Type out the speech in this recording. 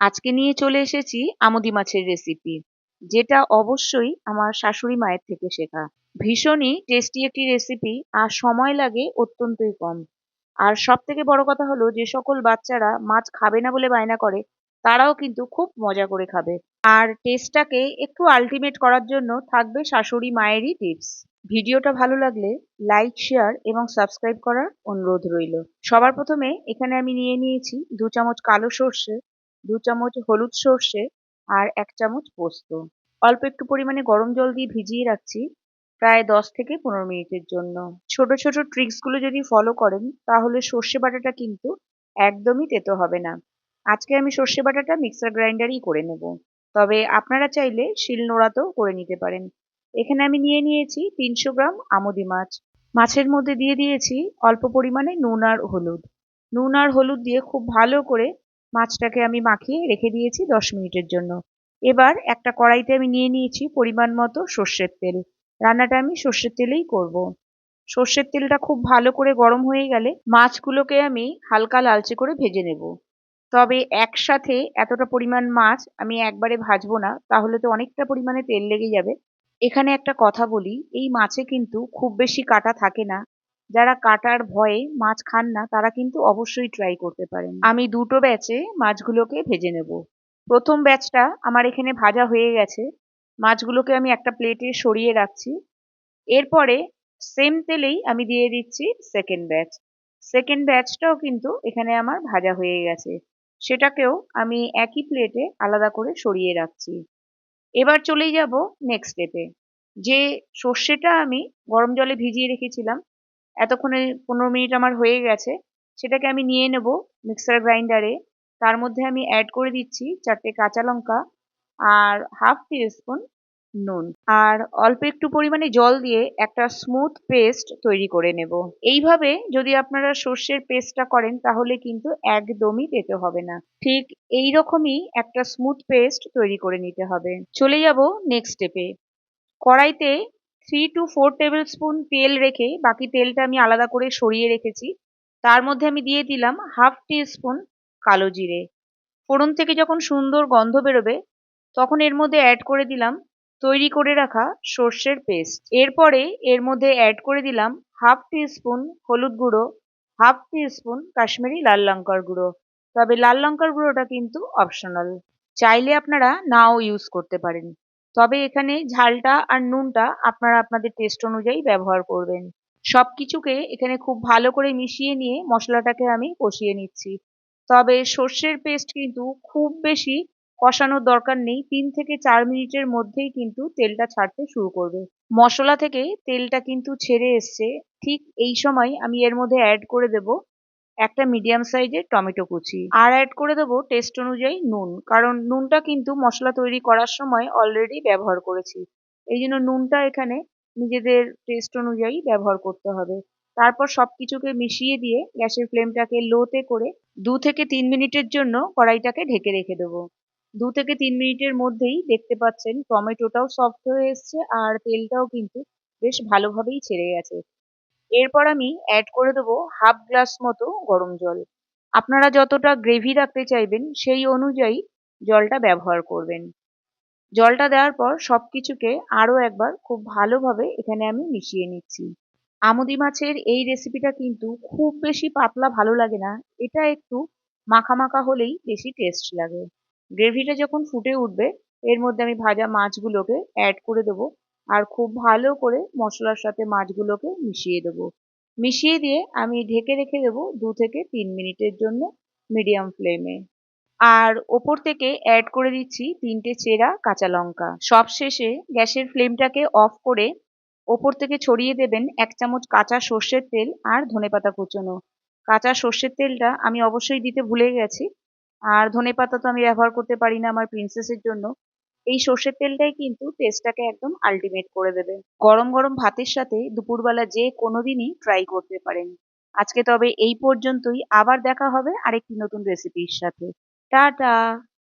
আজকে নিয়ে চলে এসেছি আমুদি মাছের রেসিপি যেটা অবশ্যই আমার শাশুড়ি মায়ের থেকে শেখা। ভীষণই টেস্টি একটি রেসিপি আর সময় লাগে অত্যন্তই কম। আর সব থেকে বড় কথা হলো যে সকল বাচ্চারা মাছ খাবে না বলে বায়না করে, তারাও কিন্তু খুব মজা করে খাবে। আর টেস্টটাকে একটু আলটিমেট করার জন্য থাকবে শাশুড়ি মায়েরই টিপস ভিডিওটা ভালো লাগলে লাইক শেয়ার এবং সাবস্ক্রাইব করার অনুরোধ রইল। সবার প্রথমে এখানে আমি নিয়ে নিয়েছি দু চামচ কালো সর্ষে দু চামচ হলুদ সর্ষে আর এক চামচ পোস্ত। অল্প একটু পরিমাণে গরম জল দিয়ে ভিজিয়ে রাখছি প্রায় দশ থেকে পনেরো মিনিটের জন্য। ছোট ছোট ট্রিক্সগুলো যদি ফলো করেন, তাহলে সর্ষে বাটাটা কিন্তু একদমই তেতো হবে না। আজকে আমি সর্ষে বাটাটা মিক্সার গ্রাইন্ডারই করে নেব। তবে আপনারা চাইলে শিল নোড়াতেও করে নিতে পারেন। এখানে আমি নিয়ে নিয়েছি তিনশো গ্রাম আমুদি মাছ। মাছের মধ্যে দিয়ে দিয়েছি অল্প পরিমাণে নুন আর হলুদ। নুন আর হলুদ দিয়ে খুব ভালো করে মাছটাকে আমি মাখিয়ে রেখে দিয়েছি দশ মিনিটের জন্য। এবার একটা কড়াইতে আমি নিয়ে নিয়েছি পরিমাণ মতো সর্ষের তেল। রান্নাটা আমি সর্ষের তেলেই করব। সর্ষের তেলটা খুব ভালো করে গরম হয়ে গেলে মাছগুলোকে আমি হালকা লালচে করে ভেজে নেব। তবে একসাথে এতটা পরিমাণ মাছ আমি একবারে ভাজবো না, তাহলে তো অনেকটা পরিমাণে তেল লেগে যাবে। এখানে একটা কথা বলি, এই মাছে কিন্তু খুব বেশি কাটা থাকে না যারা কাটার ভয়ে মাছ খান না, তারা কিন্তু অবশ্যই ট্রাই করতে পারেন। আমি দুটো ব্যাচে মাছগুলোকে ভেজে নেব। প্রথম ব্যাচটা আমার এখানে ভাজা হয়ে গেছে। মাছগুলোকে আমি একটা প্লেটে সরিয়ে রাখছি। এরপরে সেম তেলেই আমি দিয়ে দিচ্ছি সেকেন্ড ব্যাচ সেকেন্ড ব্যাচটাও কিন্তু এখানে আমার ভাজা হয়ে গেছে। সেটাকেও আমি একই প্লেটে আলাদা করে সরিয়ে রাখছি। এবার চলেই যাব নেক্সট স্টেপে যে সর্ষেটা আমি গরম জলে ভিজিয়ে রেখেছিলাম এতক্ষণে পনেরো মিনিট আমার হয়ে গেছে, সেটাকে আমি নিয়ে নেব মিক্সার গ্রাইন্ডারে তার মধ্যে আমি অ্যাড করে দিচ্ছি চারটে কাঁচা লঙ্কা আর হাফ টি স্পুন নুন। আর অল্প একটু পরিমাণে জল দিয়ে একটা স্মুথ পেস্ট তৈরি করে নেব। এইভাবে যদি আপনারা সর্ষের পেস্টটা করেন, তাহলে কিন্তু একদমই পেতে হবে না। ঠিক এই রকমই একটা স্মুথ পেস্ট তৈরি করে নিতে হবে। চলে যাব নেক্সট স্টেপে কড়াইতে three two four tablespoon তেল রেখে বাকি তেলটা আমি আলাদা করে সরিয়ে রেখেছি। তার মধ্যে আমি দিয়ে দিলাম হাফ টি স্পুন কালো জিরে। ফোড়ন থেকে যখন সুন্দর গন্ধ বেরোবে, তখন এর মধ্যে অ্যাড করে দিলাম তৈরি করে রাখা সর্ষের পেস্ট এরপরে এর মধ্যে অ্যাড করে দিলাম হাফ টি স্পুন হলুদ গুঁড়ো হাফ টি স্পুন কাশ্মীরি লাল লঙ্কার গুঁড়ো। তবে লাল লঙ্কার গুঁড়োটা কিন্তু অপশনাল চাইলে আপনারা নাও ইউজ করতে পারেন। তবে এখানে ঝালটা আর নুনটা আপনারা আপনাদের টেস্ট অনুযায়ী ব্যবহার করবেন। সব কিছুকে এখানে খুব ভালো করে মিশিয়ে নিয়ে মশলাটাকে আমি কষিয়ে নিচ্ছি। তবে সর্ষের পেস্ট কিন্তু খুব বেশি কষানোর দরকার নেই, তিন থেকে চার মিনিটের মধ্যেই কিন্তু তেলটা ছাড়তে শুরু করবে। মশলা থেকে তেলটা কিন্তু ছেড়ে এসছে। ঠিক এই সময় আমি এর মধ্যে অ্যাড করে দেব একটা মিডিয়াম সাইজের টমেটো কুচি। আর অ্যাড করে দেবো টেস্ট অনুযায়ী নুন, কারণ নুনটা কিন্তু মশলা তৈরি করার সময় অলরেডি ব্যবহার করেছি। এই জন্য নুনটা এখানে নিজেদের টেস্ট অনুযায়ী ব্যবহার করতে হবে। তারপর সব কিছুকে মিশিয়ে দিয়ে গ্যাসের ফ্লেমটাকে লোতে করে দু থেকে তিন মিনিটের জন্য কড়াইটাকে ঢেকে রেখে দেবো। দু থেকে তিন মিনিটের মধ্যেই দেখতে পাচ্ছেন টমেটোটাও সফট হয়ে এসছে আর তেলটাও কিন্তু বেশ ভালোভাবেই ছেড়ে গেছে। এরপর আমি অ্যাড করে দেবো হাফ গ্লাস মতো গরম জল। আপনারা যতটা গ্রেভি রাখতে চাইবেন, সেই অনুযায়ী জলটা ব্যবহার করবেন। জলটা দেওয়ার পর সব কিছুকে আরও একবার খুব ভালোভাবে এখানে আমি মিশিয়ে নিচ্ছি। আমুদি মাছের এই রেসিপিটা কিন্তু খুব বেশি পাতলা ভালো লাগে না। এটা একটু মাখা মাখা হলেই বেশি টেস্ট লাগে। গ্রেভিটা যখন ফুটে উঠবে, এর মধ্যে আমি ভাজা মাছগুলোকে অ্যাড করে দেবো। আর খুব ভালো করে মশলার সাথে মাছগুলোকে মিশিয়ে দেবো। মিশিয়ে দিয়ে আমি ঢেকে রেখে দেবো দু থেকে তিন মিনিটের জন্য মিডিয়াম ফ্লেমে। আর ওপর থেকে অ্যাড করে দিচ্ছি তিনটে চেরা কাঁচা লঙ্কা। সব শেষে গ্যাসের ফ্লেমটাকে অফ করে ওপর থেকে ছড়িয়ে দেবেন এক চামচ কাঁচা সর্ষের তেল আর ধনেপাতা কুচোনো। কাঁচা সর্ষের তেলটা আমি অবশ্যই দিতে ভুলে গেছি। আর ধনেপাতা তো আমি ব্যবহার করতে পারি না আমার প্রিন্সেসের জন্য। এই সর্ষের তেলটাই কিন্তু টেস্টটাকে একদম আলটিমেট করে দেবে। গরম গরম ভাতের সাথে দুপুরবেলা যে কোনো দিনই ট্রাই করতে পারেন। আজকে তবে এই পর্যন্তই। আবার দেখা হবে আরেকটি নতুন রেসিপির সাথে। টাটা!